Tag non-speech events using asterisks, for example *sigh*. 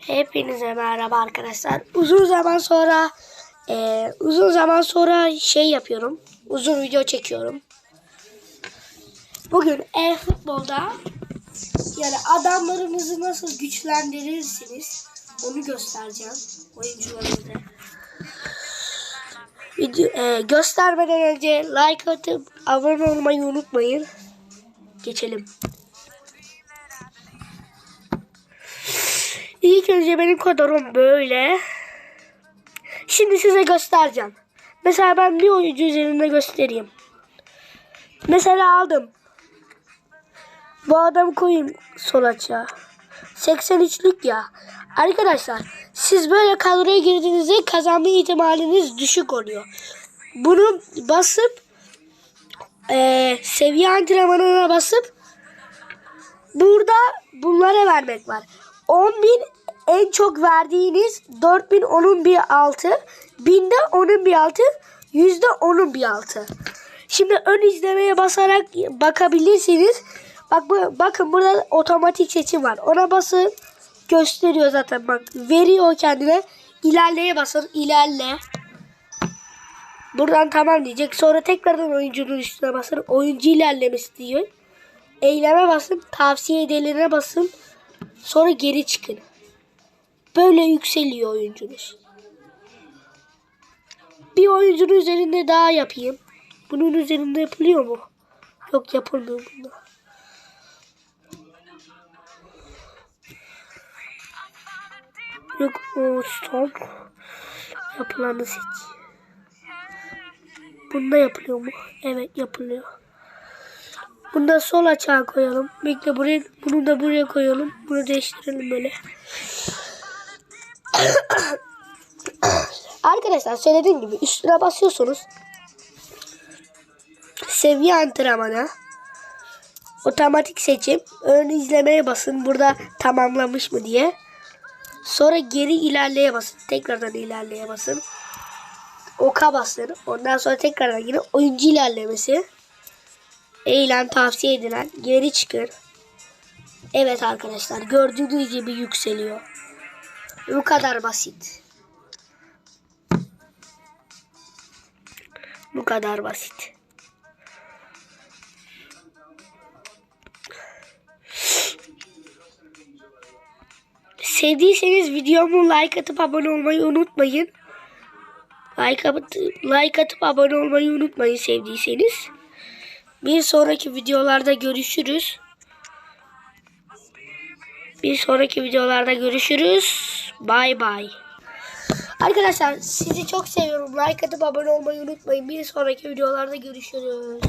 Hepinize merhaba arkadaşlar. Uzun zaman sonra e, uzun zaman sonra şey yapıyorum. Uzun video çekiyorum. Bugün e-futbolda yani adamlarınızı nasıl güçlendirirsiniz onu göstereceğim oyuncularınıza. Video, e, göstermeden önce like atıp abone olmayı unutmayın. Geçelim. İlk önce benim kadrom böyle. Şimdi size göstereceğim. Mesela ben bir oyuncu üzerinde göstereyim. Mesela aldım. Bu adamı koyayım sol açığa. 83'lük ya. Arkadaşlar siz böyle kadroya girdiğinizde kazanma ihtimaliniz düşük oluyor. Bunu basıp eee seviye antrenmanına basıp burada bunlara vermek var. 10 bin en çok verdiğiniz 4000 onun bir altı. Binde onun bir altı. Yüzde onun bir altı. Şimdi ön izlemeye basarak bakabilirsiniz. Bak bu, bakın burada otomatik seçim var. Ona basın gösteriyor zaten bak. Veriyor kendine. İlerleye basın. ilerle. Buradan tamam diyecek. Sonra tekrardan oyuncunun üstüne basın. Oyuncu ilerlemesi diyor. Eyleme basın. Tavsiye edilene basın. Sonra geri çıkın. Böyle yükseliyor oyuncunuz. Bir oyuncunun üzerinde daha yapayım. Bunun üzerinde yapılıyor mu? Yok yapılmıyor bunda. Yok o stop. Yapılanı seç. Bunda yapılıyor mu? Evet yapılıyor. Bunu da sol açığa koyalım. Bekle buraya, bunu da buraya koyalım. Bunu değiştirelim böyle. *coughs* Arkadaşlar söylediğim gibi üstüne basıyorsunuz. Seviye antrenmanı. Otomatik seçim. Ön izlemeye basın. Burada tamamlamış mı diye. Sonra geri ilerleye basın. Tekrardan ilerleye basın. Oka basın. Ondan sonra tekrardan yine oyuncu ilerlemesi. Eylem tavsiye edilen geri çıkın. Evet arkadaşlar gördüğünüz gibi yükseliyor. Bu kadar basit. Bu kadar basit. Sevdiyseniz videomu like atıp abone olmayı unutmayın. Like atıp, like atıp abone olmayı unutmayın sevdiyseniz. Bir sonraki videolarda görüşürüz. Bir sonraki videolarda görüşürüz. Bay bay. Arkadaşlar sizi çok seviyorum. Like atıp abone olmayı unutmayın. Bir sonraki videolarda görüşürüz.